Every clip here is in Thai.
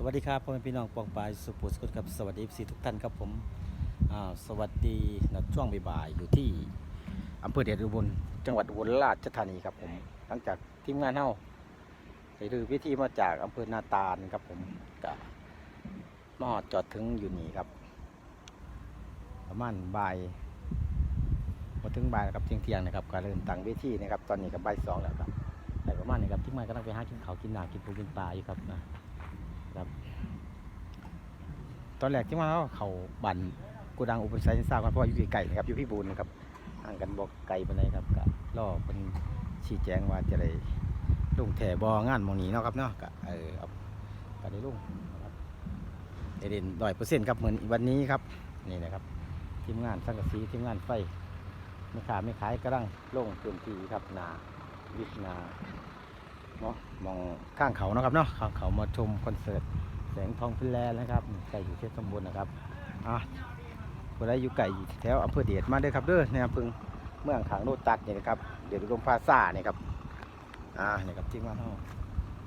สวัสดีครับพ่อแม่พี่น้องปองปายสุปุสกุลครับสวัสดีซีทุกท่านครับผมสวัสดีนะช่วงบ่ายๆอยู่ที่อำเภอเดชอุบลจังหวัดอุบลราชธานีครับผมหลังจากทีมงานเฮาไปดูพิธีมาจากอำเภอนาตาลครับผมก็มอดจอดถึงอยู่นี่ครับ ประมาณบ่ายมาถึงบ่ายครับเที่ยงเที่ยงๆนะครับก็เริ่มตั้งเวทีนะครับตอนนี้ก็บ่ายสองแล้วครับแต่ประมาณนี้ครับทีมงานกำลังไปหากินข้าวกินหน้ำกินปูกินปลาอยู่ครับนะ ครับ ตอนแรกที่มาเขาเขาบันกูดังอุปสัยทราบกันเพราะอยู่ที่ไก่ครับอยู่พี่บูนนะครับห่างกันบอกไก่ปานใดครับก็รอเป็นชี้แจงว่าจะได้ลุงแถบองานมองนี้เนาะครับเนาะก็เออเอาก็ได้ลงครับได้เด่นร้อยเปอร์เซ็นต์ครับเหมือนวันนี้ครับนี่นะครับทีมงานสังกะสีทีมงานไฟไม่ขาไม่ขายกำลังลงพื้นที่ครับนาวิทนา เนาะมองข้างเขานะครับเนาะข้างเขามาชมคอนเสิร์ตแสงทองฟินแลนด์นะครับไก่อยู่เทศสมบูรณ์นะครับอะคนใดอยู่ไก่แถวอำเภอเดชมาเด้อครับเด้อในอำเภอเมืองขางโนตัดเนี่นะครับเดี๋ยวรวมพาซ่านี่ยครับอ่านี่ยครับที่มาเฮา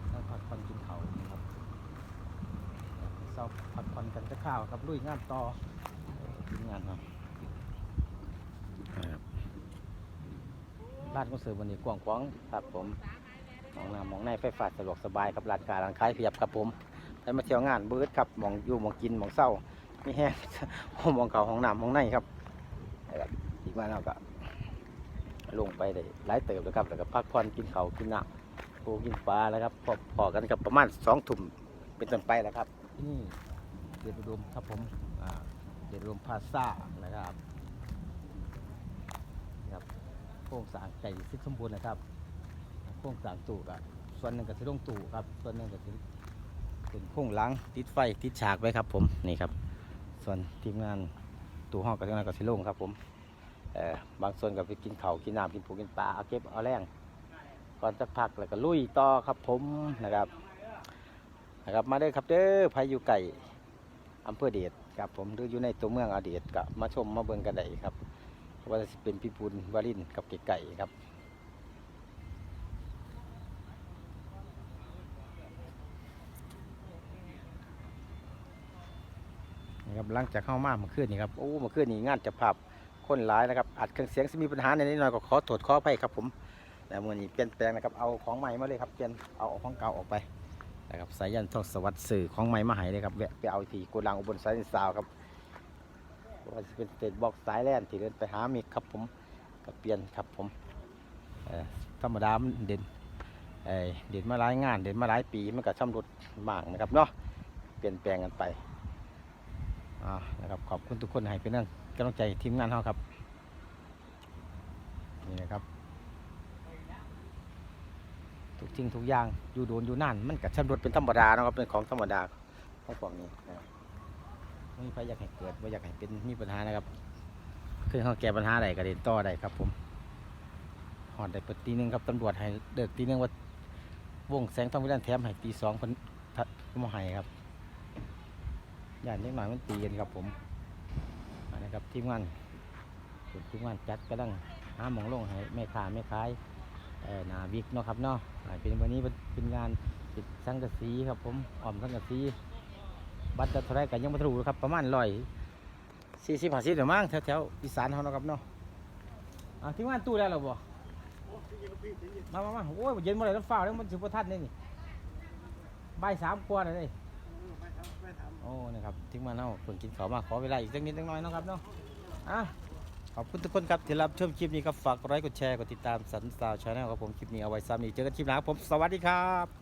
เฮาพักผ่อนกินเขานะครับเศร้าพักผ่อนกันจะข้าวครับลุยงานต่อทีมงานครับร้านคอนเสิร์ตวันนี้กว้างขวางครับผม มองหน้ามองในไฟฟ้าสะดวกสบายครับร้านค้าร้านขายเพียบครับผมได้มาเที่ยวงานเบิร์ดครับมองอยู่มองกินมองเศร้าไมีแห้งมองเขาห้องน้ำห้องในครับอีกมาเราก็ลงไปได้หลายเติบแล้วครับแล้วก็พักผ่อนกินเขากินน้ำปูกินปลาแล้วครับพอพอกันกับประมาณสองทุ่มเป็นต้นไปแล้วครับนี่เดชอุดมครับผมเดชอุดมพาซ่านะครับนะครับโครงสร้างไก่ซิกสมบูรณ์นะครับ โครงสร้างตู้ก็ส่วนหนึ่งก็จะลงตู้ครับ ส่วนหนึ่งก็จะเป็นโครงหลังติดไฟติดฉากไว้ครับ ผมนี่ครับ ส่วนทีมงานตู้ห้องก็จะนั้นก็สิลงครับ ผมเอ่อบางส่วนก็ไปกินเขาวกินน้ำกินปูกินปลาเอาเก็บเอาแรงก่อนสักพักแล้วก็ลุยต่อครับผมนะครับนะครับมาเด้อครับเด้อพายุไก่อำเภอเดชครับผมหรืออยู่ในตัวเมืองอเดชก็มาชมมาเบิ่งกันได้ครับว่าจะเป็นพี่ปุณวารินกับเก๋ไก่ครับ นะครับหลังจากเข้ามาเมื่อคืนนี่ครับโอ้เมื่อคืนนี่งานจะภาพคนหลายนะครับอัดเครื่องเสียงสิมีปัญหาในนิดหน่อยก็ขอโทษขออภัยครับผมแต่เมื่อนี้เปลี่ยนแปลงนะครับเอาของใหม่มาเลยครับเปลี่ยนเอาของเก่าออกไปนะครับสายยันทองสวัสดิ์สื่อของใหม่มาให้เลยครับแวะไปเอาที่โกดังอุบลสายซาวครับว่าจะเป็นสเตทบอกสายแลนที่เดินไปหามิกครับผมกับเปลี่ยนครับผมธรรมดามันเด่นเอ่อเด่นมาหลายงานเด่นมาหลายปีมันก็ช่ำรุดบ้างนะครับเนาะเปลี่ยนแปลงกันไป อ่านะครับขอบคุณทุกคนให้เป็นนั่งกำลังใจทีมงานเขาครับ นี่นะครับ ทุกสิ่งทุกอย่างอยู่โดนอยู่นานมันกับชำรุดเป็นธรรมดานะครับเป็นของธรรมดาของพวกนี้นะครับไม่มีใครอยากให้เกิดไม่อยากให้เป็นมีปัญหานะครับคือเขาแก้ปัญหาใดก็เดินต่อได้ครับผมหอดได้เปิดตีหนึ่งครับตำรวจให้เดิกตีหนึ่งว่าวงแสงทองวิลันแถมให้ตีสองคนทัดมาให้ครับ ย่านเล็กหน่อยมันตีกันครับผมอันนี้ครับทีมงานส่วนทีมงานจัดกำลังหาหมองลงให้แม่ค้าแม่ขายเอ่อหนาวิกเนาะครับเนาะอ่าเป็นวันนี้เป็นงานติดสังกะสีครับผมอ้อมสังกะสีบัตรจะเท่าไรกันยังไม่รู้ครับประมาณร้อยสี่สิบห้าสิบเดี๋ยวมั้งแถวแถวๆอีสานเขาเนาะครับเนาะอ่าทีมงานตู้ได้หรอบ่มามามาโอ้ยเย็นมื่อไหร่แล้วฟ้าแล้วมันสิบทันนี่นี่บ่ายสามกว่าเลย โอ้นะครับทิ้งมาเนาะเพิ่งกินข้ามาขอเวลาอีกสักนิดสักหน้อยนะครับเนาะอะขอบคุณทุกคนครับที่รับชมคลิปนี้ครับฝากไลค์กดแชร์กดติดตามสันสาวชาแนลครับผมคลิปนี้เอาไว้ซ้ำอีกเจอกันคลิปหน้าครับผมสวัสดีครับ